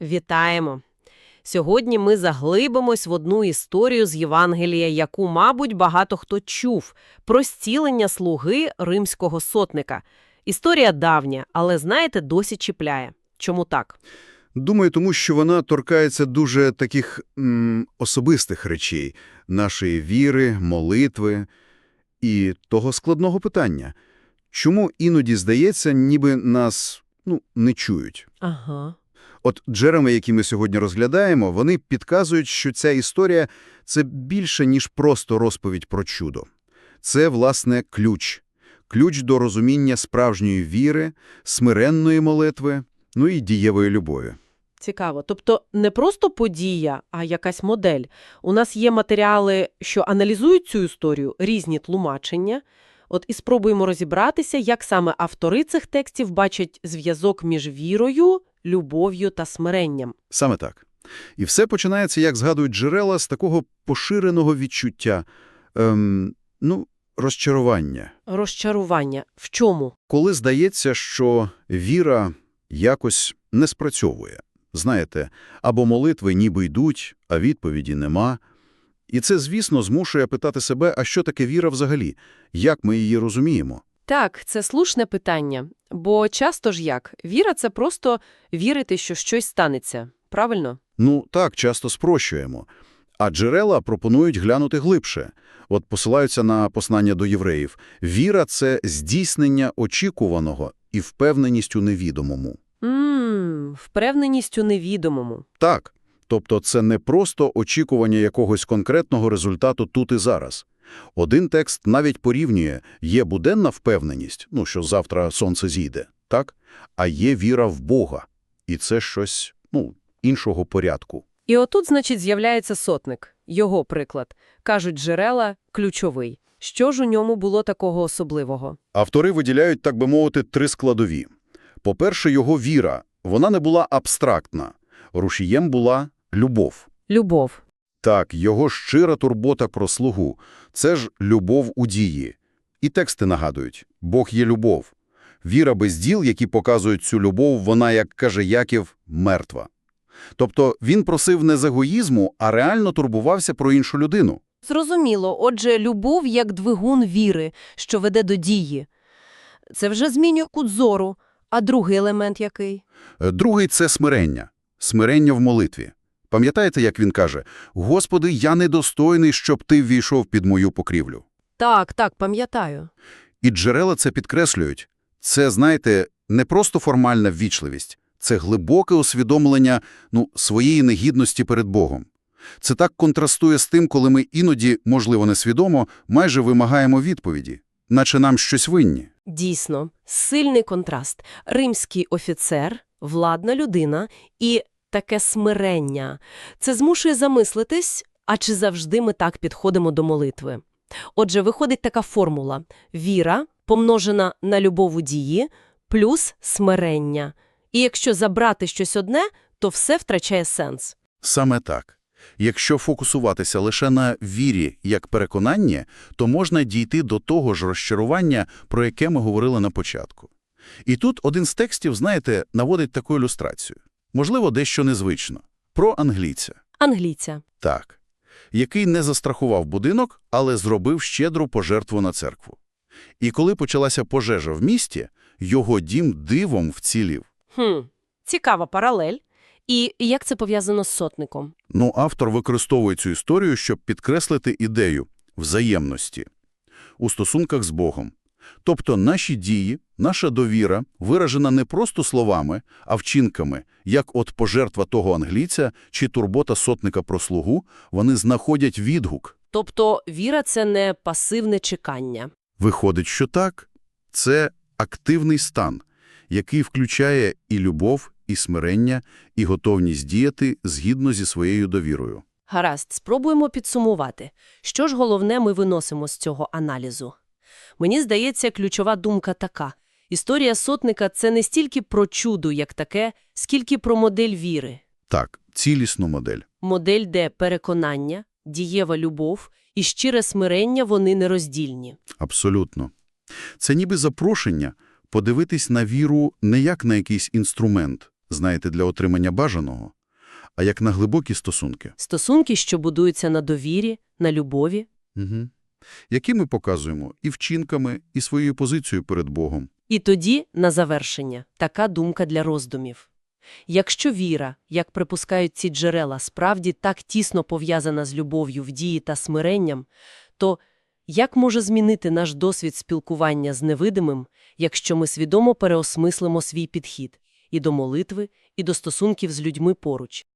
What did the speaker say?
Вітаємо! Сьогодні ми заглибимось в одну історію з Євангелія, яку, мабуть, багато хто чув – про зцілення слуги римського сотника. Історія давня, але, знаєте, досі чіпляє. Чому так? Думаю, тому що вона торкається дуже таких м, особистих речей – нашої віри, молитви і того складного питання. Чому іноді здається, ніби нас ну, не чують? Ага. От джерела, які ми сьогодні розглядаємо, вони підказують, що ця історія – це більше, ніж просто розповідь про чудо. Це, власне, ключ. Ключ до розуміння справжньої віри, смиренної молитви, ну і дієвої любові. Цікаво. Тобто не просто подія, а якась модель. У нас є матеріали, що аналізують цю історію, різні тлумачення. От і спробуємо розібратися, як саме автори цих текстів бачать зв'язок між вірою, любов'ю та смиренням. Саме так. І все починається, як згадують джерела, з такого поширеного відчуття, ем, ну, розчарування. Розчарування. В чому? Коли здається, що віра якось не спрацьовує. Знаєте, або молитви ніби йдуть, а відповіді нема. І це, звісно, змушує питати себе, а що таке віра взагалі? Як ми її розуміємо? Так, це слушне питання. Бо часто ж як? Віра – це просто вірити, що щось станеться. Правильно? Ну, так, часто спрощуємо. А джерела пропонують глянути глибше. От посилаються на послання до євреїв. Віра – це здійснення очікуваного і впевненість у невідомому. Ммм, впевненість у невідомому. Так, тобто це не просто очікування якогось конкретного результату тут і зараз. Один текст навіть порівнює, є буденна впевненість, ну, що завтра сонце зійде, так? А є віра в Бога. І це щось, ну, іншого порядку. І отут, значить, з'являється сотник. Його приклад. Кажуть, джерела – ключовий. Що ж у ньому було такого особливого? Автори виділяють, так би мовити, три складові. По-перше, його віра. Вона не була абстрактна. Рушієм була любов. Любов. Так, його щира турбота про слугу – це ж любов у дії. І тексти нагадують – Бог є любов. Віра без діл, які показують цю любов, вона, як каже Яків, мертва. Тобто він просив не з егоїзму, а реально турбувався про іншу людину. Зрозуміло. Отже, любов як двигун віри, що веде до дії. Це вже змінює кут зору. А другий елемент який? Е, Другий – це смирення. Смирення в молитві. Пам'ятаєте, як він каже «Господи, я недостойний, щоб ти ввійшов під мою покрівлю». Так, так, пам'ятаю. І джерела це підкреслюють. Це, знаєте, не просто формальна ввічливість. Це глибоке усвідомлення ну, своєї негідності перед Богом. Це так контрастує з тим, коли ми іноді, можливо, несвідомо, майже вимагаємо відповіді, наче нам щось винні. Дійсно, сильний контраст. Римський офіцер, владна людина і таке смирення. Це змушує замислитись, а чи завжди ми так підходимо до молитви. Отже, виходить така формула. Віра, помножена на любов у дії, плюс смирення. І якщо забрати щось одне, то все втрачає сенс. Саме так. Якщо фокусуватися лише на вірі як переконанні, то можна дійти до того ж розчарування, про яке ми говорили на початку. І тут один з текстів, знаєте, наводить таку ілюстрацію. Можливо, дещо незвично. Про англійця. Англійця. Так. Який не застрахував будинок, але зробив щедру пожертву на церкву. І коли почалася пожежа в місті, його дім дивом вцілів. Хм, цікава паралель. І як це пов'язано з сотником? Ну, автор використовує цю історію, щоб підкреслити ідею взаємності у стосунках з Богом. Тобто наші дії, наша довіра виражена не просто словами, а вчинками, як от пожертва того англійця чи турбота сотника про слугу, вони знаходять відгук. Тобто віра – це не пасивне чекання. Виходить, що так. Це активний стан, який включає і любов, і смирення, і готовність діяти згідно зі своєю довірою. Гаразд, спробуємо підсумувати. Що ж головне ми виносимо з цього аналізу? Мені здається, ключова думка така. Історія сотника – це не стільки про чудо, як таке, скільки про модель віри. Так, цілісну модель. Модель, де переконання, дієва любов і щире смирення вони нероздільні. Абсолютно. Це ніби запрошення подивитись на віру не як на якийсь інструмент, знаєте, для отримання бажаного, а як на глибокі стосунки. Стосунки, що будуються на довірі, на любові. Угу. Які ми показуємо і вчинками, і своєю позицією перед Богом. І тоді, на завершення, така думка для роздумів. Якщо віра, як припускають ці джерела, справді так тісно пов'язана з любов'ю в дії та смиренням, то як може змінити наш досвід спілкування з невидимим, якщо ми свідомо переосмислимо свій підхід і до молитви, і до стосунків з людьми поруч?